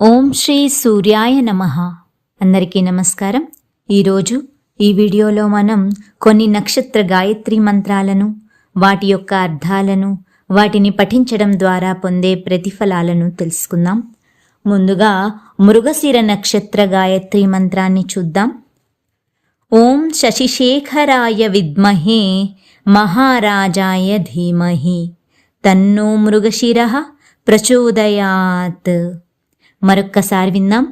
ఓం శ్రీ సూర్యాయ నమ. అందరికీ నమస్కారం. ఈరోజు ఈ వీడియోలో మనం కొన్ని నక్షత్ర గాయత్రి మంత్రాలను వాటి యొక్క అర్థాలను వాటిని పఠించడం ద్వారా పొందే ప్రతిఫలాలను తెలుసుకుందాం. ముందుగా మృగశిర నక్షత్ర గాయత్రి మంత్రాన్ని చూద్దాం. ఓం శశిశేఖరాయ విద్మహే మహారాజాయ ధీమహి. తన్నో మృగశిర ప్రచోదయాత్. మరొక్కసారి విందాం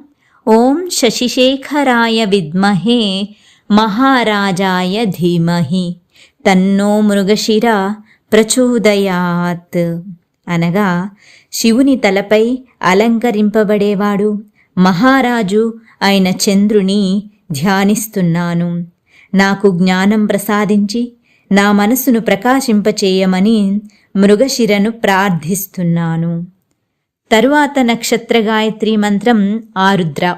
ఓం శశిశేఖరాయ విద్మహే మహారాజాయ ధీమహి. తన్నో మృగశిర ప్రచోదయాత్. అనగా శివుని తలపై అలంకరింపబడేవాడు మహారాజు అయిన చంద్రుని ధ్యానిస్తున్నాను. నాకు జ్ఞానం ప్రసాదించి నా మనసును ప్రకాశింపచేయమని మృగశిరను ప్రార్థిస్తున్నాను. తరువాత నక్షత్ర గాయత్రి మంత్రం ఆరుద్ర.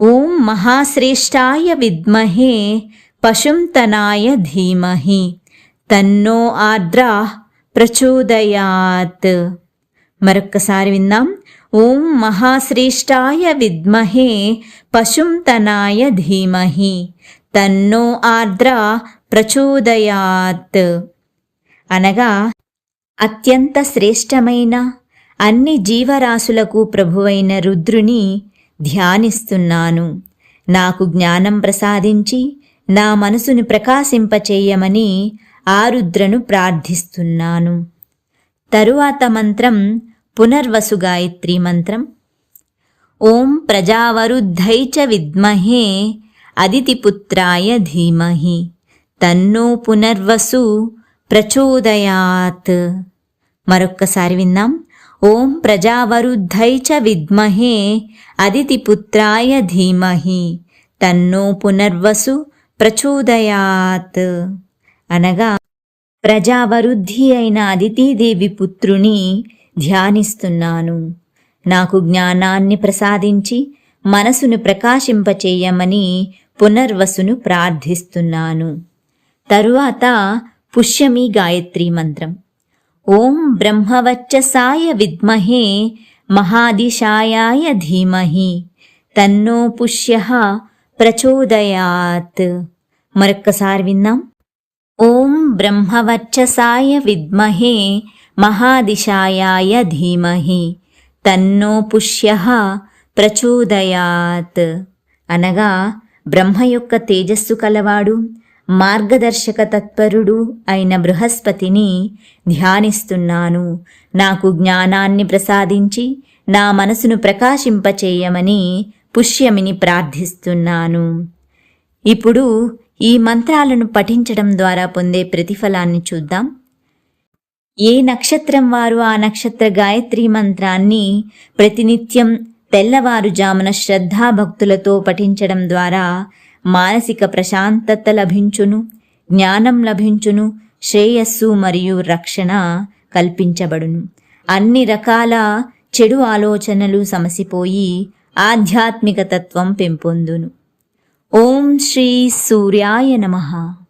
ఓం మహాశ్రేష్టాయ విద్మహే పశుంతనాయ ధీమహి. తన్నో ఆర్ద్రా ప్రచోదయాత్. మరొక్కసారి విందాం. ఓం మహాశ్రేష్టాయ విద్మహే పశుంతనాయ ధీమహి. తన్నో ఆర్ద్ర ప్రచోదయాత్. అనగా అత్యంత శ్రేష్టమైన అన్ని జీవరాశులకు ప్రభువైన రుద్రుని ధ్యానిస్తున్నాను. నాకు జ్ఞానం ప్రసాదించి నా మనసును ప్రకాశింపచేయమని ఆ రుద్రను ప్రార్థిస్తున్నాను. తరువాత మంత్రం పునర్వసు గాయత్రి మంత్రం. ఓం ప్రజావరుద్ధై చ విద్మహే అదితిపుత్రాయ ధీమహి. తన్నో పునర్వసు ప్రచోదయాత్. మరొక్కసారి విందాం. ఓం ప్రజావరుద్ధై చ విద్మహే అదితిపుత్రాయ ధీమహి. తన్నో పునర్వసు ప్రచోదయాత్. అనగా ప్రజావరుద్ధి అయిన అదితిదేవి పుత్రుని ధ్యానిస్తున్నాను. నాకు జ్ఞానాన్ని ప్రసాదించి మనసును ప్రకాశింపచేయమని పునర్వసును ప్రార్థిస్తున్నాను. తరువాత పుష్యమి గాయత్రి మంత్రం. ఓం బ్రహ్మవచ్చసాయ విద్మహే మహాదిశాయాయ ధీమహి. తన్నో పుష్య ప్రచోదయాత్. మరొక్కసారి విన్నాం? ఓం బ్రహ్మవచ్చసాయ విద్మహే మహాదిశాయాయ ధీమహి. తన్నో పుష్య ప్రచోదయాత్. అనగా బ్రహ్మ యొక్క తేజస్సు కలవాడు. మార్గదర్శక తత్పరుడు అయిన బృహస్పతిని ధ్యానిస్తున్నాను. నాకు జ్ఞానాన్ని ప్రసాదించి నా మనసును ప్రకాశింపచేయమని పుష్యమిని ప్రార్థిస్తున్నాను. ఇప్పుడు ఈ మంత్రాలను పఠించడం ద్వారా పొందే ప్రతిఫలాన్ని చూద్దాం. ఏ నక్షత్రం వారు ఆ నక్షత్ర గాయత్రి మంత్రాన్ని ప్రతినిత్యం తెల్లవారుజామున శ్రద్ధాభక్తులతో పఠించడం ద్వారా మానసిక ప్రశాంతత లభించును జ్ఞానం లభించును శ్రేయస్సు మరియు రక్షణ కల్పించబడును. అన్ని రకాల చెడు ఆలోచనలు సమసిపోయి ఆధ్యాత్మిక తత్వం పెంపొందును. ఓం శ్రీ సూర్యాయ నమః.